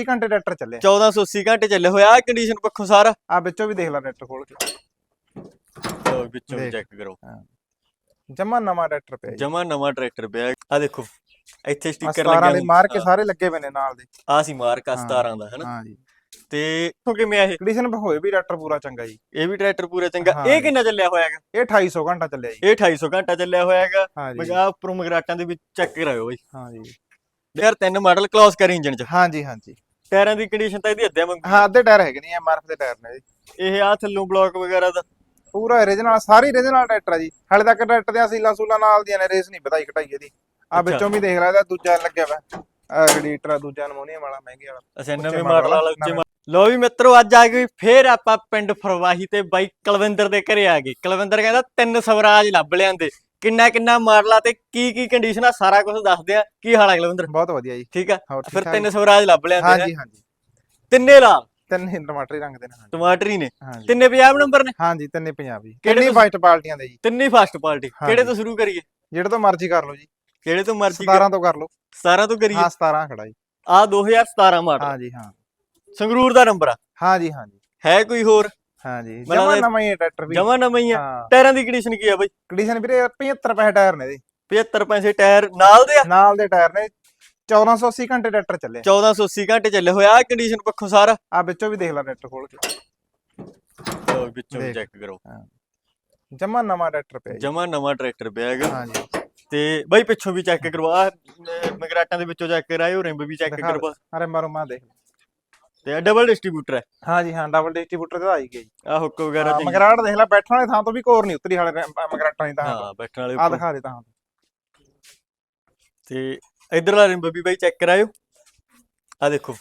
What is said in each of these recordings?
30 ਘੰਟੇ ਟਰੈਕਟਰ ਚੱਲਿਆ 1480 ਘੰਟੇ ਚੱਲੇ ਹੋਇਆ ਕੰਡੀਸ਼ਨ ਪੱਖੋਂ ਸਾਰਾ। ਆ ਵਿੱਚੋਂ ਵੀ ਦੇਖ ਲੈ ਟਰੈਕਟਰ ਖੋਲ ਕੇ। ਲਓ ਵਿੱਚੋਂ ਵੀ ਦੇਖ। ਚੈੱਕ ਕਰੋ। ਜਮਾ ਨਵਾਂ ਟਰੈਕਟਰ ਪਿਆ ਜੀ। ਜਮਾ ਨਵਾਂ ਟਰੈਕਟਰ ਪਿਆ। ਆ ਦੇਖੋ ਇੱਥੇ ਆਹ ਸਟicker 17 ਲੱਗਿਆ ਦੇ ਮਾਰ ਕੇ ਸਾਰੇ ਲੱਗੇ ਨੇ ਨਾਲ ਦੇ। ਆ ਸੀ ਮਾਰਕ ਹਾਂ। 17 ਦਾ ਹਨਾ? ਹਾਂ ਜੀ। ਤੇ ਇੱਥੋਂ ਕਿਵੇਂ ਆ ਇਹ? ਕੰਡੀਸ਼ਨ ਹੋਏ ਵੀ ਟਰੈਕਟਰ ਪੂਰਾ ਚੰਗਾ ਜੀ। ਇਹ ਵੀ ਟਰੈਕਟਰ ਪੂਰਾ ਚੰਗਾ। ਹਾਂ ਇਹ। ਕਿੰਨਾ ਚੱਲਿਆ ਹੋਇਆ ਹੈਗਾ? ਇਹ 250 ਘੰਟਾ ਚੱਲਿਆ ਜੀ। ਇਹ 250 ਘੰਟਾ ਚੱਲਿਆ ਹੋਇਆ ਹੈਗਾ। ਹਾਂ ਜੀ। ਮਗਾ ਉੱਪਰੋਂ ਮਗਰਾਟਾਂ ਦੇ ਵਿੱਚ ਚੈੱਕ ਕਰਾਇਓ ਬਈ। ਹਾਂ ਜੀ। ਯਾਰ ਤਿੰਨ ਮਾਡਲ ਕਲੋਸ ਕਰ ਇੰਜਨ ਚ। ਹਾਂ ਜੀ ਹਾਂ ਜੀ। ਟਾਇਰਾਂ ਦੀ ਕੰਡੀਸ਼ਨ ਤਾਂ ਇਹਦੀ ਅੱਧਿਆਂ ਵਾਂਗੂ ਹਾਂ ਅੱਧੇ ਟਾਇਰ ਹੈਗੇ ਨਹੀਂ ਐਮਆਰਐਫ ਦੇ ਟਾਇਰ ਨੇ ਜੀ। ਇਹ ਆ ਥੱਲੋਂ ਬਲੌਕ ਵਗੈਰਾ ਦਾ। ਪੂਰਾ origignal ਸਾਰੀ origignal ਟਰੈਕਟਰ ਆ ਜੀ। ਹਾਲੇ ਤੱਕ ਟਰੈਕਟਰ ਦੀਆਂ ਸੀਲਾਂ ਸੂਲਾਂ ਨਾਲ ਦੀਆਂ ਨੇ ਰੇਸ ਨਹੀਂ ਵਧਾਈ ਘਟਾਈ ਇਹਦੀ। ਆ। ਵਿੱਚੋਂ ਵੀ ਦੇਖ ਲੈ ਇਹਦਾ ਦੂਜਾ ਲੱਗਿਆ ਵਾ। ਰੇਡੀਏਟਰ ਦੂਜਾ ਅਲਮੋਨੀਅਮ ਵਾਲਾ ਮਹਿੰਗੇ ਵਾਲਾ। ਅੱਛਾ ਨਵੇਂ ਮਾਡਲ ਵਾਲਾ ਉੱਚੇ। ਲਓ ਵੀ ਮਿੱਤਰੋ ਅੱਜ ਆ ਗਏ ਫੇਰ ਆਪਾਂ ਪਿੰਡ ਫਰਵਾਹੀ ਤੇ ਬਾਈ ਕੁਲਵਿੰਦਰ ਦੇ ਘਰੇ ਆ ਗਏ। ਕੁਲਵਿੰਦਰ ਕਹਿੰਦਾ ਤਿੰਨ ਸਵਰਾਜ ਲੱਭ ਲਿਆਂਦੇ। ਕਿੰਨਾ ਕਿੰਨਾ ਮਾਡਲ ਆ ਤੇ ਕੀ ਕੀ ਕੰਡੀਸ਼ਨ ਆ ਸਾਰਾ ਕੁਝ ਦੱਸਦੇ ਆ। ਕੀ ਹਾਲ ਆ ਕੁਲਵਿੰਦਰ ਬਹੁਤ ਵਧੀਆ ਜੀ। ਠੀਕ ਆ? ਹੋਰ ਠੀਕ ਫਿਰ ਠਾਕ ਤਿੰਨ ਜੀ? ਸਵਰਾਜ ਲੱਭ ਲਿਆਂਦੇ ਹਾਂ ਹੈਂ? ਜੀ ਹਾਂ? ਜੀ ਤਿੰਨੇ ਲਾਲ? ਤਿੰਨ ਟਮਾਟਰੀ ਰੰਗ ਦੇ ਨੇ ਟਮਾਟਰ ਨੇ? ਤਿੰਨੇ 50 ਨੰਬਰ ਨੇ? ਹਾਂ ਜੀ ਤਿੰਨੇ ਪੰਜਾਬੀ ਕਿਹੜੇ ਤੁਸੀਂ- ਵਾਈਟ ਪਾਰਟੀਆਂ ਦੇ ਜੀ। ਤਿੰਨੇ ਫਾਸਟ ਪਾਰਟੀ। ਕਿਹੜੇ। ਤੋਂ ਸ਼ੁਰੂ ਕਰੀਏ? ਜਿਹੜੇ ਤੋਂ ਮਰਜ਼ੀ ਕਰ ਲਓ ਜੀ। ਕਿਹੜੇ ਤੋਂ ਮਰਜ਼ੀ 17 ਤੋਂ ਕਰ ਲਓ। 17 ਤੋਂ ਕਰੀਏ? ਹਾਂ 17 ਖੜਾ ਜੀ। ਆ 2017 ਮਾਡਲ ਹਾਂ ਜੀ ਹਾਂ। ਸੰਗਰੂਰ ਦਾ ਨੰਬਰ ਆ। ਹਾਂ ਜੀ ਹਾਂ ਜੀ ਹੈ ਕੋਈ ਹੋਰ? ਹਾਂ ਜੀ ਜਮਾ ਨਵਾਂ ਹੀ ਹੈ ਟਰੈਕਟਰ ਵੀ। ਜਮਾ ਨਵਾਂ ਹੀ ਆ। ਹਾਂ। ਟਾਇਰਾਂ ਦੀ ਕੰਡੀਸ਼ਨ ਕੀ ਆ ਬਾਈ? ਕੰਡੀਸ਼ਨ ਵੀਰੇ 75 ਪੈਸੇ ਟਾਇਰ ਨੇ ਇਹਦੇ। 75 ਪੈਸੇ ਟਾਇਰ ਨਾਲ ਦੇ ਆ? ਨਾਲ ਦੇ ਟਾਇਰ ਨੇ। 1480 ਘੰਟੇ ਟਰੈਕਟਰ ਚੱਲੇ। 1480 ਘੰਟੇ ਚੱਲੇ ਹੋਇਆ ਆ। ਕੰਡੀਸ਼ਨ ਪੱਖੋਂ ਸਾਰਾ। ਆ ਵਿੱਚੋਂ ਵੀ ਦੇਖ ਲੈ ਟਰੈਕਟਰ ਖੋਲ ਕੇ। ਲਓ ਵਿੱਚੋਂ ਦੇਖ। ਚੈੱਕ ਕਰੋ। ਜਮਾ ਨਵਾਂ ਟਰੈਕਟਰ ਪਿਆ ਜੀ। ਜਮਾ ਨਵਾਂ ਟਰੈਕਟਰ ਪਿਆ ਹੈਗਾ। ਹਾਂ ਜੀ ਤੇ ਬਾਈ ਪਿੱਛੋਂ ਵੀ ਚੈੱਕ ਕਰਵਾ। ਮਗਰਾਟਾਂ ਦੇ ਵਿੱਚੋਂ ਚੈੱਕ ਕਰਾਇਓ ਰਿੰਬ ਵੀ ਚੈੱਕ ਦਿਖਾ ਕਰਵਾ। ਅਰੇ ਮਾਰੋ ਮਾ ਦੇਖ। ਤੇ ਡਬਲ ਡਿਸਟ੍ਰੀਬਿਊਟਰ ਹੈ ਹਾਂ। ਜੀ ਹਾਂ ਡਬਲ ਡਿਸਟ੍ਰੀਬਿਊਟਰ ਤੇ ਆਈ ਗਈ ਆ ਹੁੱਕ ਵਗੈਰਾ ਚੰਗੀ- ਮਗਰਾਟ ਦੇਖ ਲੈ ਬੈਠਣ ਵਾਲੇ ਥਾਂ ਤੋਂ ਵੀ ਕੋਰ ਨਹੀਂ ਉਤਰੀ ਹਾਲੇ ਮਗਰਾਟਾਂ ਦੀ ਤਾਂ ਹਾਂ ਬੈਠਣ ਵਾਲੇ ਆ। ਦਿਖਾ ਦੇ ਤਾਂ। ਤੇ ਇਧਰਲਾ ਰਿੰਬ ਵੀ ਬਾਈ ਚੈੱਕ ਕਰਾਇਓ। ਆ ਦੇਖੋ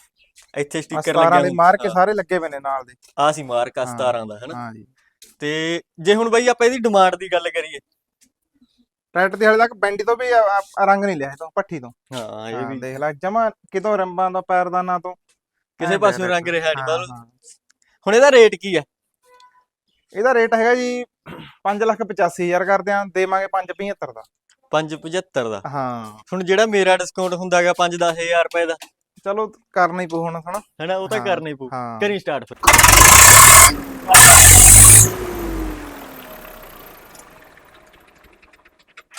ਇੱਥੇ ਸਟicker 17 ਲੱਗਿਆ ਦੇ ਮਾਰ ਕੇ ਸਾਰੇ ਲੱਗੇ ਪਏ ਨੇ ਨਾਲ ਦੇ। ਆ ਸੀ ਮਾਰਕ ਆ ਹਾਂ। 17 ਦਾ ਹਨਾ? ਹਾਂ ਜੀ। ਤੇ ਜੇ ਹੁਣ ਬਾਈ ਆਪਾਂ ਇਹਦੀ ਡਿਮਾਂਡ ਦੀ ਗੱਲ ਕਰੀਏ। ਟਰੈਕਟਰ ਦੀ ਹਾਲੇ ਤੱਕ ਬੈਂਡੀ ਤੋਂ ਵੀ ਰੰਗ ਨਹੀਂ ਲਿਆ ਇਹ ਤੋਂ ਪੱਠੀ ਤੋਂ। ਹਾਂ ਇਹ ਵੀ। ਦੇਖ ਲੈ ਜਮਾ ਕਿਤੋਂ ਰੰਬਾਂ ਦਾ ਪੈਰਦਾਨਾ ਤੋਂ। ਕਿਸੇ ਐਂ ਪਾਸਿਓਂ ਪਿਆ ਰੰਗ ਰਿਹਾ ਨੀ, ਹਾਂ, ਮਤਲਬ- ਹਾਂ। ਹੁਣ ਇਹਦਾ ਰੇਟ ਕੀ ਆ? ਇਹਦਾ ਰੇਟ ਹੈਗਾ ਜੀ 585000 ਕਰਦੇ ਆ ਦੇਵਾਂਗੇ 575 ਦਾ। 575 ਦਾ? ਹਾਂ। ਹੁਣ ਜਿਹੜਾ ਮੇਰਾ ਡਿਸਕਾਊਂਟ ਹੁੰਦਾਗਾ 5-10000 ਰੁਪਏ ਦਾ। ਚਲੋ ਕਰਨਾ ਹੀ ਪਊ ਹੁਣ ਹਨਾ? ਹੈਨਾ ਉਹ ਤਾਂ ਹਾਂ, ਕਰਨਾ ਹੀ ਪਊ। ਹਾਂ। ਕਰੀ ਸਟਾਰਟ ਫਿਰ।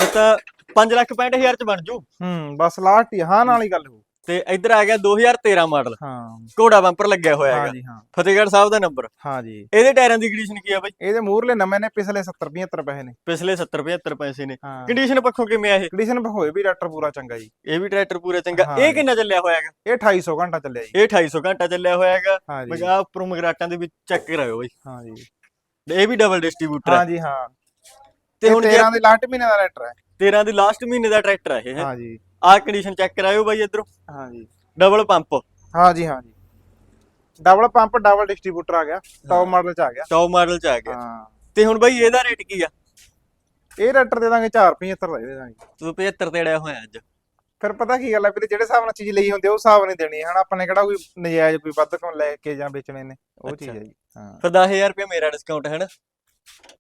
ਇਹ ਤਾਂ 565000 ਚ ਬਣ ਜੂ। ਹੂੰ ਬਸ ਲਾਸਟ ਹੀ ਹਾਂ ਨਾਲ ਹੀ ਗੱਲ ਹੋ ਤੇ ਇੱਧਰ ਆ ਗਿਆ 2013 ਮਾਡਲ। ਹਾਂ। ਘੋੜਾ ਬੰਪਰ ਲੱਗਿਆ ਹੋਇਆ ਹੈਗਾ। ਹਾਂ। ਫਤਿਹਗੜ੍ਹ ਸਾਹਿਬ ਦਾ ਨੰਬਰ। ਹਾਂ ਜੀ। ਇਹਦੇ ਟਾਇਰਾਂ ਦੀ ਕੰਡੀਸ਼ਨ ਕੀ ਆ ਬਾਈ? ਇਹਦੇ ਮੂਰਲੇ ਨਵੇਂ ਨੇ ਪਿਛਲੇ 70 75 ਪੈਸੇ ਨੇ। ਪਿਛਲੇ 70 75 ਪੈਸੇ ਨੇ। ਹਾਂ। ਕੰਡੀਸ਼ਨ ਪੱਖੋਂ ਕਿਵੇਂ ਆ ਇਹ? ਕੰਡੀਸ਼ਨ ਹੋਏ ਵੀ ਟਰੈਕਟਰ ਪੂਰਾ ਚੰਗਾ ਜੀ। ਇਹ ਵੀ ਟਰੈਕਟਰ ਪੂਰਾ ਚੰਗਾ। ਇਹ। ਕਿੰਨਾ ਚੱਲਿਆ ਹੋਇਆ ਹੈਗਾ? ਇਹ 2800 ਘੰਟਾ ਚੱਲਿਆ ਜੀ। ਇਹ 250 ਘੰਟਾ ਚੱਲਿਆ ਹੋਇਆ ਹੈਗਾ। ਹਾਂ ਜੀ। ਮਗਾ ਉੱਪਰੋਂ ਮਗਰਾਟਾਂ ਦੇ ਵਿੱਚ ਚੈੱਕ ਕਰਾਇਓ ਬਾਈ। ਹਾਂ ਜੀ। ਤੇ ਇਹ ਵੀ ਡਬਲ ਡਿਸਟ੍ਰੀਬਿਊਟਰ ਹਾਂ ਹੈ। ਜੀ ਹਾਂ। ਤੇ ਹੁਣ ਜੇ 13 ਦੇ ਲਾਸਟ ਮਹੀਨੇ ਦਾ ਟਰੈਕਟਰ ਹੈ। 13 ਦੀ ਲਾਸਟ ਮਹੀਨੇ ਦਾ ਟਰੈਕਟਰ ਹੈ ਇਹ ਹਾਂ ਜੀ। ਆਹ ਕੰਡੀਸ਼ਨ ਚੈੱਕ ਕਰਾਇਓ ਬਾਈ ਇਧਰੋਂ। ਹਾਂ ਜੀ ਡਬਲ ਪੰਪ ਹਾਂ ਜੀ ਹਾਂ ਜੀ ਡਬਲ ਪੰਪ ਡਬਲ ਡਿਸਟ੍ਰੀਬਿਊਟਰ ਆ ਗਿਆ। ਟੌਪ ਮਾਡਲ ਚ ਆ ਗਿਆ। ਟੌਪ ਮਾਡਲ ਚ ਆ ਗਿਆ। ਹਾਂ। ਤੇ ਹੁਣ ਬਾਈ ਇਹਦਾ ਰੇਟ ਕੀ ਆ? ਇਹ ਟਰੈਕਟਰ ਦੇ ਦਾਂਗੇ 475 ਦਾ ਦੇ ਦਾਂਗੇ। ਤੂੰ 75 ਤੇ ਅੜਿਆ ਹੋਇਆ ਅੱਜ। ਫਿਰ ਪਤਾ ਕੀ ਗੱਲ ਹੈ ਵੀਰੇ ਜਿਹੜੇ ਹਿਸਾਬ ਨਾਲ ਚੀਜ਼ ਲਈ ਹੁੰਦੀ ਆ, ਉਸ ਹਿਸਾਬ ਨਹੀਂ ਦੇਣੀ। ਹਨਾ ਆਪਾਂ ਨੇ ਕਿਹੜਾ ਕੋਈ ਨਜਾਇਜ਼ ਕੋਈ ਵੱਧ ਕੋਲ ਲੈ ਕੇ ਜਾਂ ਵੇਚਣੇ ਨੇ ਉਹ ਚੀਜ਼। ਹੈ ਜੀ। ਹਾਂ। ਫਿਰ 10000 ਰੁਪਏ ਮੇਰਾ ਡਿਸਕਾਊਂਟ ਹੈ ਨਾ।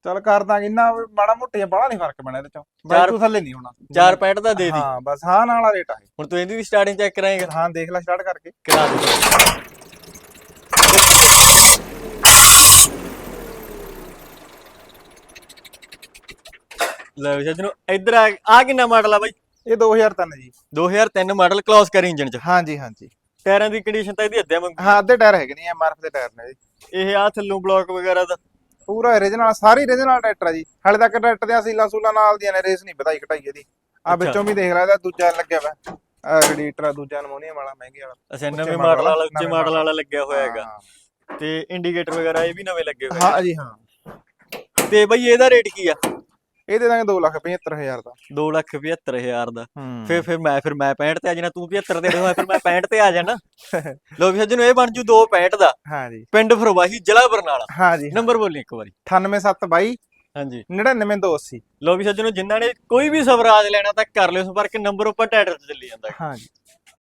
ਚਲ ਕਰ ਦਾਂਗੇ ਇੰਨਾ ਵੀ ਮਾੜਾ ਮੋਟੇ ਬੜਾ ਨਹੀਂ ਫ਼ਰਕ ਪੈਣਾ ਇਹਦੇ ਚੋਂ। ਬਾਈ ਚਾਰ- ਤੂੰ ਥੱਲੇ ਨਹੀਂ ਹੋਣਾ 465 ਦਾ ਦੇ ਦੀ। ਹਾਂ ਬਸ ਹਾਂ ਨਾਲ ਵਾਲਾ ਰੇਟ ਆ ਇਹ। ਹੁਣ ਤੂੰ ਇਹਦੀ ਵੀ ਸਟਾਰਟਿੰਗ ਚੈੱਕ ਕਰਾਏਗਾ ਹਾਂ ਦੇਖ ਲੈ ਸਟਾਰਟ ਕਰਕੇ। ਕਰਾ ਦੇ। ਲੈ ਵੀ ਸੱਜਣੋ ਇੱਧਰ ਆ ਆ ਕਿੰਨਾ ਮਾਡਲ ਆ ਬਾਈ? ਇਹ 2003 ਜੀ। 2003 ਮਾਡਲ ਕਲੋਸ ਕਰ ਇੰਜਨ ਚ। ਹਾਂ ਜੀ ਹਾਂ ਜੀ ਟਾਇਰਾਂ ਦੀ ਕੰਡੀਸ਼ਨ ਤਾਂ ਇਹਦੀ ਅੱਧਿਆਂ ਵਾਂਗੂ ਹਾਂ ਅੱਧੇ ਟਾਇਰ ਹੈਗੇ ਨੇ ਐਮਆਰਐਫ ਦੇ ਟਾਇਰ ਨੇ ਜੀ। ਇਹ ਆ ਥੱਲੋਂ ਬਲੌਕ ਵਗੈਰਾ ਦਾ। ਪੂਰਾ origignal ਸਾਰੀ origignal ਟਰੈਕਟਰ ਆ ਜੀ। ਹਾਲੇ ਤੱਕ ਟਰੈਕਟਰ ਦੀਆਂ ਸੀਲਾਂ ਸੂਲਾਂ ਨਾਲ ਦੀਆਂ ਨੇ ਰੇਸ ਨਹੀਂ ਵਧਾਈ ਘਟਾਈ ਇਹਦੀ। ਆ। ਵਿੱਚੋਂ ਵੀ ਦੇਖ ਲੈ ਇਹਦਾ ਦੂਜਾ ਲੱਗਿਆ ਵਾ। ਰੇਡੀਏਟਰ ਆ ਦੂਜਾ ਅਲਮੋਨੀਅਮ ਵਾਲਾ ਮਹਿੰਗੇ ਵਾਲਾ। ਅੱਛਾ ਨਵੇਂ ਮਾਡਲ ਵਾਲਾ ਉੱਚੇ ਮਾਡਲ ਵਾਲਾ ਲੱਗਿਆ ਹੋਇਆ ਹੈਗਾ। ਤੇ ਇੰਡੀਕੇਟਰ ਵਗੈਰਾ ਇਹ ਵੀ ਨਵੇਂ ਲੱਗੇ ਹੋਏ ਹਾਂ ਜੀ ਹਾਂ। ਤੇ ਬਈ ਇਹਦਾ ਰੇਟ ਕੀ ਆ? ਇਹ ਦੇ ਦਾਂਗੇ 275000 ਦਾ। 275000 ਦਾ। ਫਿਰ ਫਿਰ ਮੈਂ ਫਿਰ ਮੈਂ 65 ਤੇ ਆ ਜਾਣਾ ਤੂੰ 75 ਤੇ ਹੋਇਆ ਫਿਰ ਮੈਂ 65 ਤੇ ਆ ਜਾਣਾ। ਲੋ ਵੀ ਸੱਜਣੋ ਇਹ ਬਣ ਜੂ 265 ਦਾ। ਹਾਂ ਜੀ ਪਿੰਡ ਫਰਵਾਹੀ ਜ਼ਿਲ੍ਹਾ ਬਰਨਾਲਾ। ਹਾਂ ਜੀ ਨੰਬਰ ਬੋਲੀ ਇੱਕ ਵਾਰੀ। 98722 ਹਾਂਜੀ। 99280 ਲੋ ਵੀ ਸੱਜਣੋ ਜਿਨ੍ਹਾਂ ਨੇ ਕੋਈ ਵੀ ਸਵਰਾਜ ਲੈਣਾ ਤਾਂ ਕਰ ਲਿਓ ਸੰਪਰਕ ਨੰਬਰ ਉੱਪਰ ਟਾਈਟਲ ਤੇ ਚੱਲੀ ਜਾਂਦਾ। ਹੈ। ਹਾਂ ਜੀ